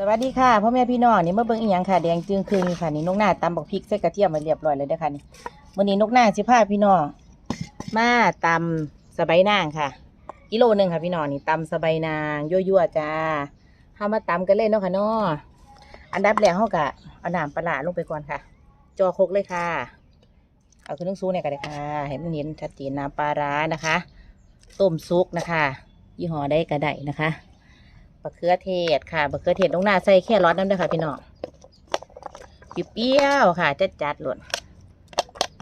สวัสดีค่ะพ่อแม่พี่น้องนี่มาเบิ่งอีหยังค่ะแดงจึงครึ่งนี่ค่ะนี่นกหน้าตำบักพริกใส่กระเทียมมาเรียบร้อยเลยเด้อค่ะนี่มื้อนี้นกหน้าสิพาพี่น้องมาตำสะใบายนางค่ะ กิโลหนึ่งค่ะพี่น้องนี่ตำสะใบายนางยั่วๆจ้าเฮามาตำกันเลยเนาะค่ะนาะอันดับแรกเฮาก็เอาน้ำปลาลงไปก่อนค่ะ จอโคกเลยค่ะ เอาขึ้นนึงซุปเนี่ยก็ได้ค่ะให้มันเห็นชัดเจนน้ำปลาร้านะคะ ต้มซุกนะคะ ยี่ห้อได้ก็ได้นะคะ บะเขือเทศค่ะบะเขือเทศตรงหน้าใส่แค่ร้อนน้ำด้วยค่ะพี่น้องเปรี้ยวค่ะจัดจัดหล่น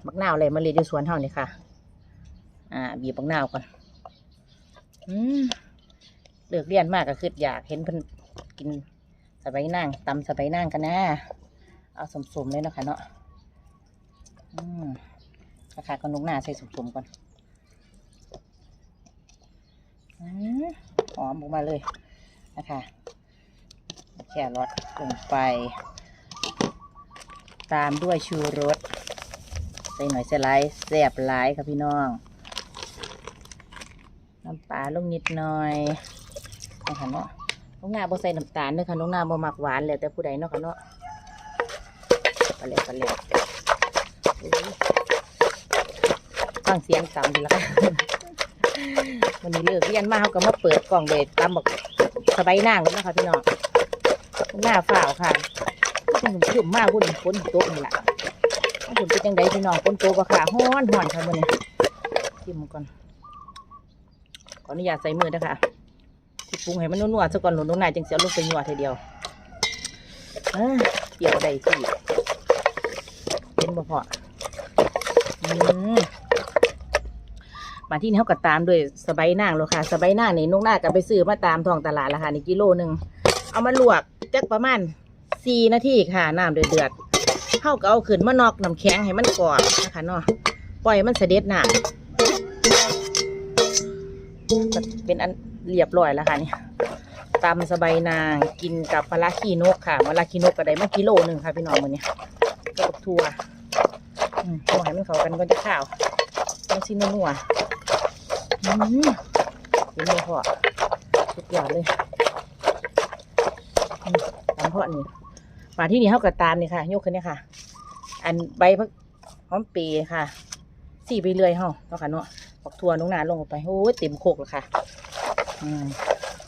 บักนาวเลยมาเรียนอยู่สวนเท่านี่ค่ะ อ่า บีบบักนาวก่อน อืมเลือกเรียนมากก็คืออยากเห็นเพิ่นกินสบายนั่งตำสบายนั่งกันนะเอาสมๆเลยเนาะคะเนาะอืมราคาก็นุกหน้าใส่สมๆก่อนอืมหอมออกมาเลย นะคะแค่รสลงไป ตามด้วยชูรสใส่หน่อยใส่ไลายแซ่บหลายค่ะพี่น้องน้ำปลาลงนิดหน่อยนะคะเนาะน้องนาบ่ใส่น้ำตาลเด้อค่ะน้องนาบ่มักหวานเลยแต่ผู้ใดเนาะค่ะเนาะไปเลยไปเลยฟังเสียงตำดีละวันนี้เลิกเรียนมาเขาก็มาเปิดกล่องเด็ดตำบอก สบายนางแล้วนะคะพี่น้องหน้าฝ่าวค่ะคุณชุ่มมากคุณฝนตกนี่แหละคุณเป็นยังไงพี่น้องฝนตกปะค่ะฮ้อนฮ้อนค่ะมันนี้ชิมก่อนขออนุญาตใส่มือนะคะที่ปรุงให้มันนัวๆซะก่อนหนุนตรงไหนจึงเสียลูกไปนัวทีเดียวเอ้อเกี่ยวได้ที่เป็นบ่พออืม มาที่นี่เขาก็ตามด้วยสบายนางเลยค่ะ สบายนางนี่นุกหน้าก็ไปซื้อมาตามท้องตลาดละค่ะนี่กิโลหนึ่งเอามาลวกจักประมาณสี่นาทีค่ะน้ำเดือดเข้าก็เอาขึ้นมานอกน้ำแข็งให้มันกรอบนะคะเนาะปล่อยมันเสด็จน้ำเป็นอันเรียบร้อยแล้วค่ะนี่ตำสบายนางกินกับมะระขี้นกค่ะมะระขี้นกก็ได้มากิโลหนึ่งค่ะพี่น้องมือนี้กับทัวอืมเอาให้มันเข้ากันก็จะข้าวมันซินัว กินเลยพ่อสุดยอดเลยอืมตามพ่อนี่มาที่นี่เขาก็ตามนี่ค่ะ ยกขึ้นเนี่ยค่ะ อันใบพักหอมปีค่ะ สี่ไปเรื่อยเฮาเนาะค่ะเนาะปักทัวน้องนาลงไปโอ้ยเต็มโคกแล้วค่ะ อืม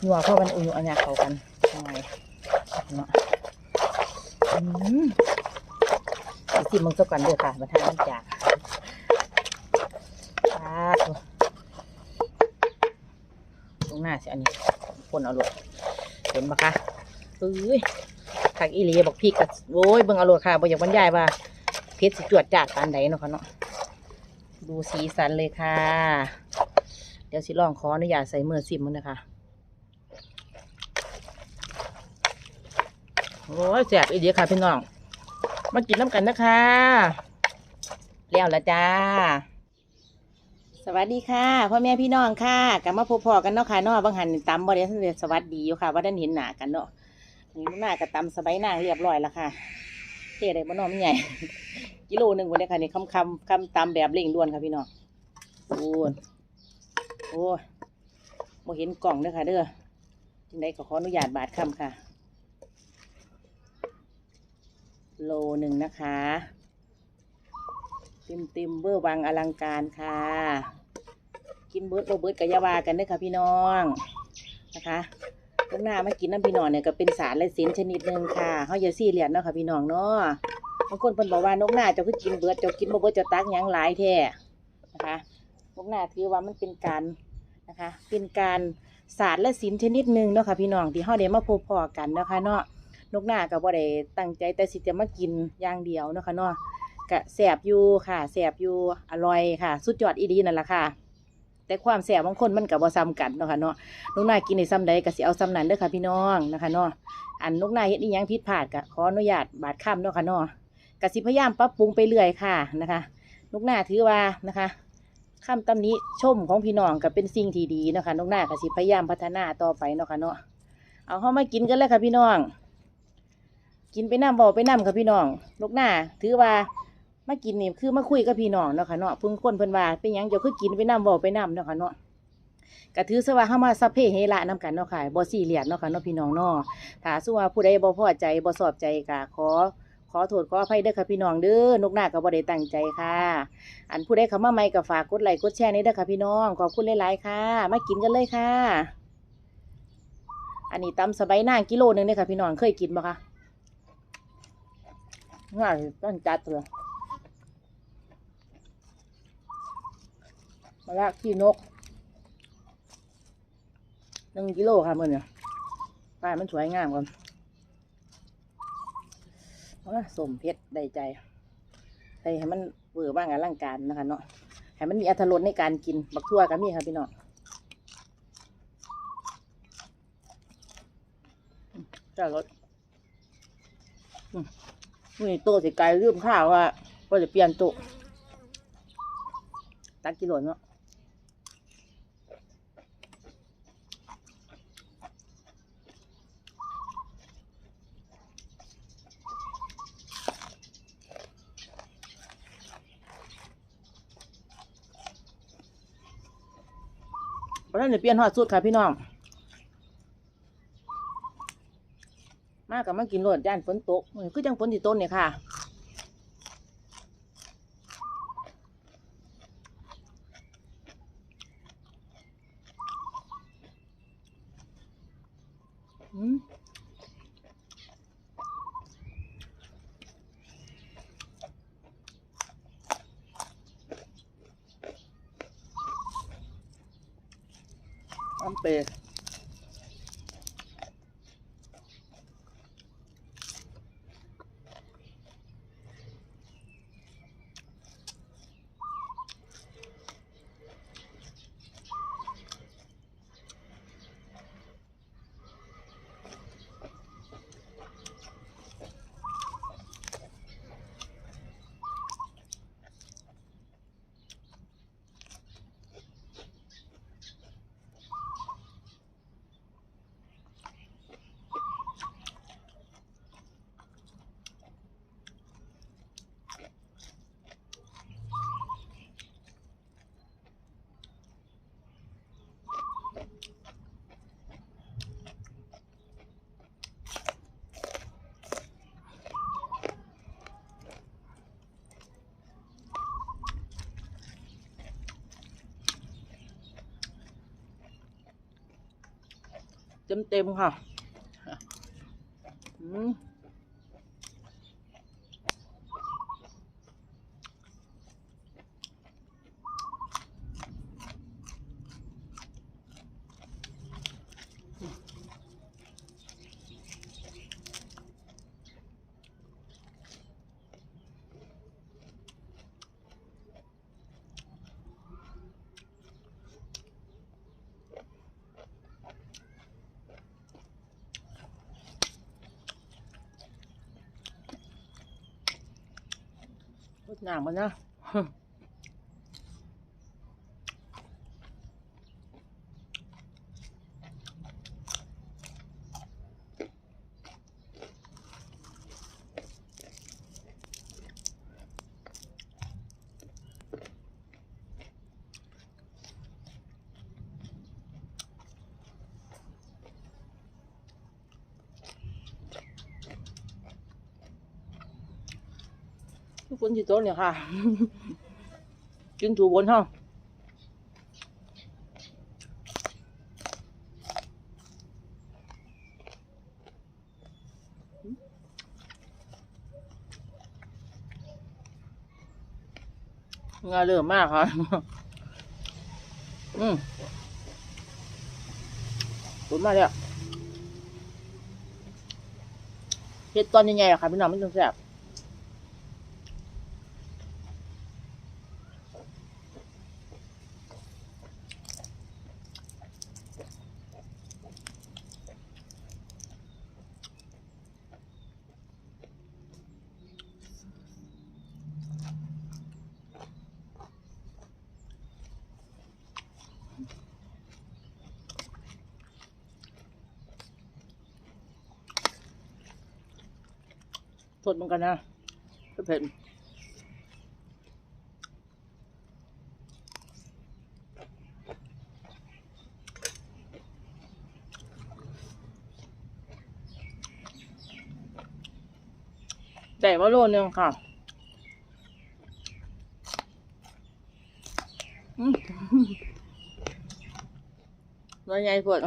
นัวเพราะมันอุ่นอันยาเขากันยังไงเนาะอืมสิมึงสักก่อนเด้อค่ะมาทานน้ำจากอ่าตัว ตรงหน้า สิอันนี้คนเอาลวดเห็นปะคะเอ้ยผักอีหลีบอกพี่กับโอ้ยเบิ่งเอาลวดค่ะบ่อยากบรรยายว่าเพชรสิจวดจาดปานใดเนาะค่ะเนาะดูสีสันเลยค่ะ เดี๋ยวสิลองขออนุญาตใส่มือสิมมันนะคะโอ้ยแสบอีเดียค่ะพี่น้อง มากินน้ำกันนะคะ แล้วละจ้า สวัสดีค่ะพ่อแม่พี่น้องค่ะกลับมาพบพอกันเนาะค่ะเนาะบางหันตำบริษัทสวัสดีอยู่ค่ะว่าด้เห็นหนากันเนาะนี่หน้ากับตำสบายนางเรียบร้อยแล้วค่ะเท่เลยบ่น้องมันใหญ่ กิโลหนึ่งวันนี้ค่ะนี่คำคำคำตำแบบเร่งด่วนค่ะพี่น้องโอ้โอ้ยบ่เห็นกล่องเด้อค่ะ เด้อจึงได้ขอขออนุญาตบาทคำค่ะ โลหนึ่งนะคะ เต็มเต็มเบอร์วังอลังการค่ะ กินเบิร์ดโรเบิร์ดกับยาวากันด้อค่ะพี่น้องนะคะข้างหน้ามากินน้ำพี่น้องเนี่ยก็เป็นสารและสินชนิดหนึ่งค่ะเฮาอย่าซี่เรียนเนาะค่ะพี่น้องเนาะบางคนเพิ่นบอกว่านกหน้าจ้าคือกินเบิร์ดจ้ากินบ่เบิร์ดจ้าตักยังหลายแท้นะคะนกหน้าถือว่ามันเป็นการนะคะ เป็นการศาสตร์และศิลป์ชนิดหนึ่งเนาะค่ะพี่น้องที่เฮาได้มาพบพอกันเนาะค่ะเนาะนกหน้าก็บ่ได้ตั้งใจแต่สิจะมากินอย่างเดียวเนาะค่ะเนาะ กะแสบอยู่ค่ะแสบอยู่อร่อยค่ะ สุดยอดอีดีนั่นแหละค่ะ แต่ความแสบบางคนมันกับบ่ซ้ำกันเนาะค่ะเนาะลูกนายกินในซ้ำใดก็สิเอาซ้ำนั้นเด้อค่ะพี่น้องนะคะเนาะอันลูกนายเฮ็ดอีหยังผิดพลาดก็ขออนุญาตบาดคำเนาะค่ะเนาะก็สิพยายามปรับปรุงไปเรื่อยค่ะนะคะลูกนาถือว่านะคะคำตำนี้ชมของพี่น้องก็เป็นสิ่งที่ดีเนาะค่ะลูกนาก็สิพยายามพัฒนาต่อไปเนาะค่ะเนาะเอาเข้ามากินกันเลยค่ะพี่น้อง กินไปน้ำบ่ไปน้ำค่ะพี่น้องลูกนาถือว่า มากินนี่คือมาคุยกับพี่น้องเนาะค่ะเนาะพิ่งคนเพิ่นว่าเป็นหยังเจ้าคือกินไปน้ำบ่ไปน้ำเนาะค่ะเนาะก็ถือซะว่าเฮามาซัพเพเฮระนํกันเนาะค่ะบ่ซีเรียสเนาะค่ะเนาะพี่น้องเนาะถ้าสมมุติว่าผู้ใดบ่พอใจบ่ชอบใจก็ขอขอโทษขออภัยเด้อค่ะพี่น้องเด้อนกหน้าก็บ่ได้ตั้งใจค่ะ อันผู้ใดเข้ามาใหม่ก็ฝากกดไลค์กดแชร์นี่เด้อค่ะพี่น้องขอบคุณหลายๆค่ะ มากินกันเลยค่ะ อันนี้ตำสบายนางกิโลนึงเด้อค่ะพี่น้องเคยกินบ่คะง่ายต้องจัดเลย มาละขี้นกหนึ่งกิโลค่ะมื่อเนี่ยป้ายมันสวยงามก่อนว่าสมเพชรได้ใจใส่ให้มันเวอร์บ้างอลังการนะคะเนาะให้มันมีอรรถรสในการกิน บักทั่วก็มีค่ะพี่น้องอืมจ้ารสอืมนี่โตสิไกลลืมข้าวว่าก็จะเปลี่ยนโตะตักกิโลเนาะ ราะนั้นเปลี่ยนหอดสุดค่ะพี่น้อง มากกับมากินรดย่านฝนตกคือจังฝนที่ต้นเนี่ยค่ะ อืม อั เปรย์เต็มเต็มๆค่ะ รดน้ำมันนะ ทุกคนที่โต๊ะเนี่ยค่ะ กินถูกบนห้องงานเริ่มมากค่ะ อืมตุนมาแล้วเฮ็ดตอนยังไงอะค่ะพี่น้องไม่ต้องแซ่บ สดเหมือนกันนะเผ็ดแต่ว่าโลนึงค่ะน้อยใหญ่ปวด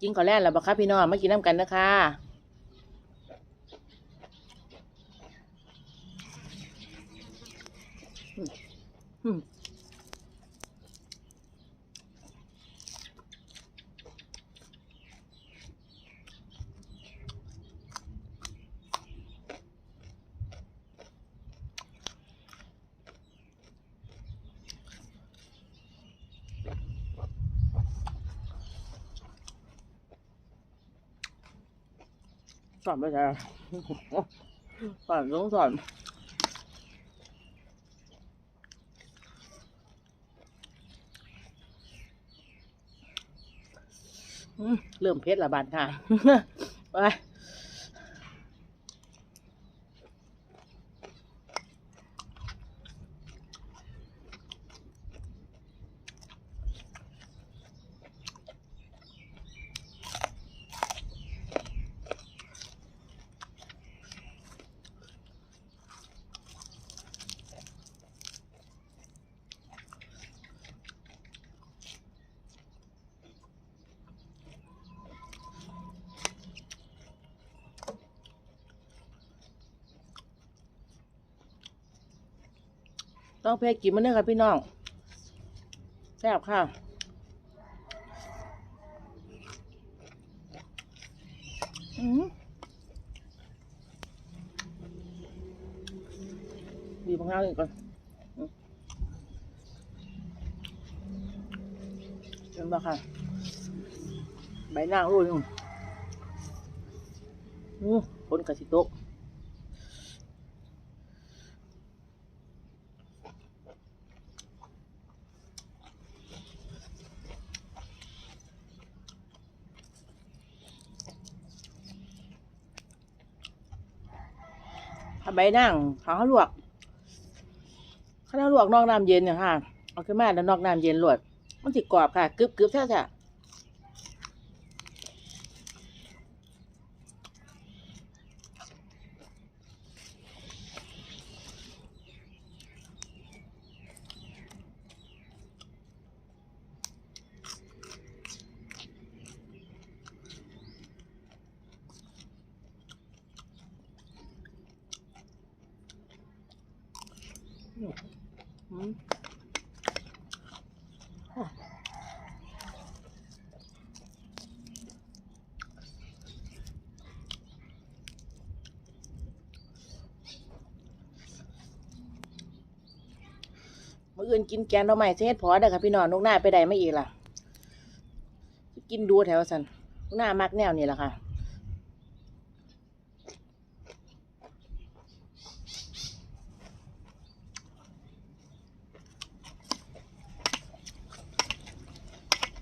กินก่อนแรกแล้วบอกคะพี่น้องมากินน้ำกันนะคะอืม สอนไปแล้วสอนต้องสอนเริ่มเพชรละบาดค่ะไป ต้องเพชรกินมันเด้อค่ะพี่น้องแซ่บค่ะบีบมะนาวอีกก่อนเห็นปะค่ะ ใบหน้ารู้ยังอืมผลกระสิตก บนั่งเขาเขาลวกเขาเขาลวกนอกน้ำเย็นเนี่ยค่ะเอาขึ้นมาแล้วนอกน้ำเย็นลวดมันสิกรอบค่ะกรึบกรึบแท้ๆท้อืม มื่ออื่นกินแกงเราใหม่เฮ็ดพอเด้อค่ะพี่น้องนกหน้าไปใดไม่อีกล่ะ กินดูแถวสันนกหน้ามักแนวนี่แหละค่ะ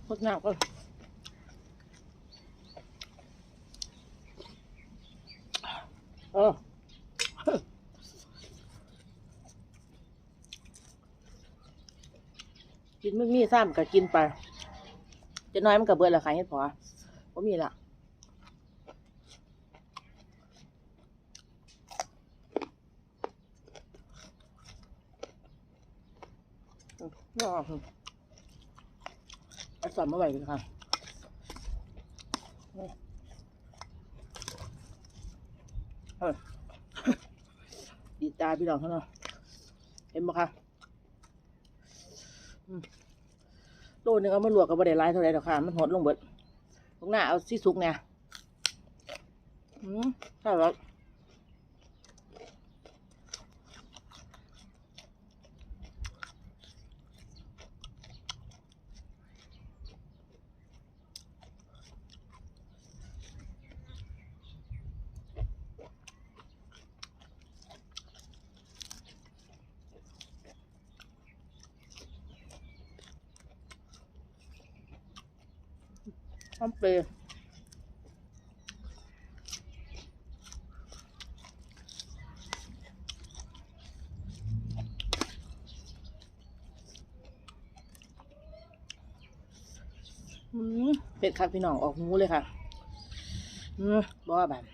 โคตรหนักเลยเออ กินมีซ้ำก็กินไปจะน้อยมันก็เบิดละค่ะเฮ็ดพอบ่มีละอืมนี่ออกเอาสอนมาไหว้กันค่ะดีตาพี่น้องเขาเนาะเห็นบ่คะ ตัวนึงเอามาลวกกับ่ได้หลายเท่าไหร่ดอกค่ะ มันหดลงเบิดตรงหน้าเอาซีสุกเนี่ยอืมถ้าเรา หอมเปรี้ยวเป็ดคักพี่น้องออกหูเลยค่ะบ้าแบบ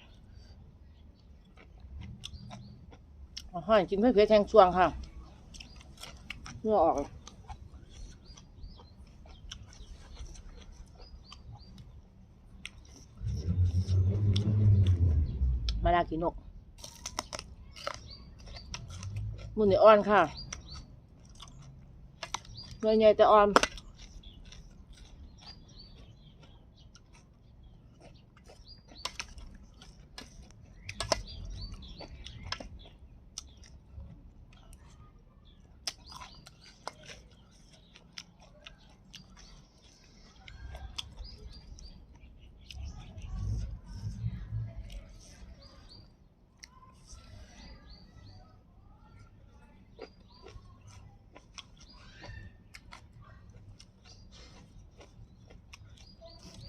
ห้อยกินเพื่อเพื่อแทงช่วงค่ะเพื่อออกาลากินนกมุนนี่อ่อนค่ะเนื้อใหญ่แต่อ่อน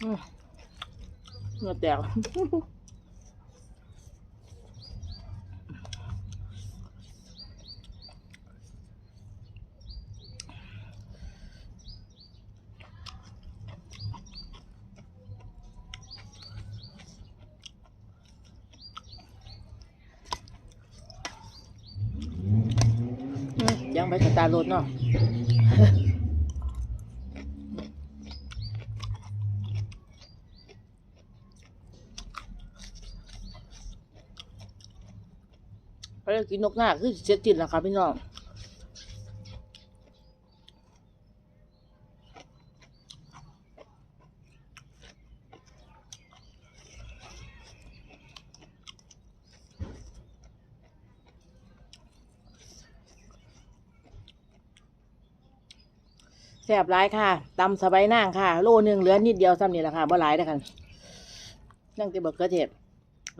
เงือแตกยังไปสตาร์รถเนาะ ไป กินนกหน้าคือเสียติดแล้วค่ะพี่น้องแสบร้ายค่ะตำสบายนางค่ะ โลหนึ่งเหลือนิดเดียวซ้ำนี่แหละค่ะบ่หลายแล้วกันนั่งแต่เบิกเกระเทศ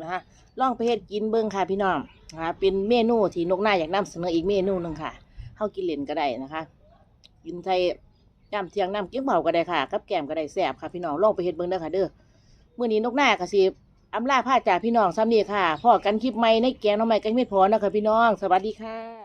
นะคะลองไปเฮ็ดกินเบิ่งค่ะพี่น้องนะคะเป็นเมนูที่นกหน้าอยากนำเสนออีกเมนูหนึ่งค่ะเข้ากินเล่นก็ได้นะคะ กินไทยน้ำเที่ยงน้ำเกี้ยวเผาก็ได้ค่ะกับแกมก็ได้แซ่บค่ะพี่น้องลองไปเฮ็ดเบิ่งเด้อค่ะเด้อมื้อนี้นกหน้าก็สิอำลาพาจากพี่น้องซ้ำนี่ค่ะพ่อกันคลิปใหม่ในแกงน้องใหม่กันไม่พอนะคะพี่น้อง สวัสดีค่ะ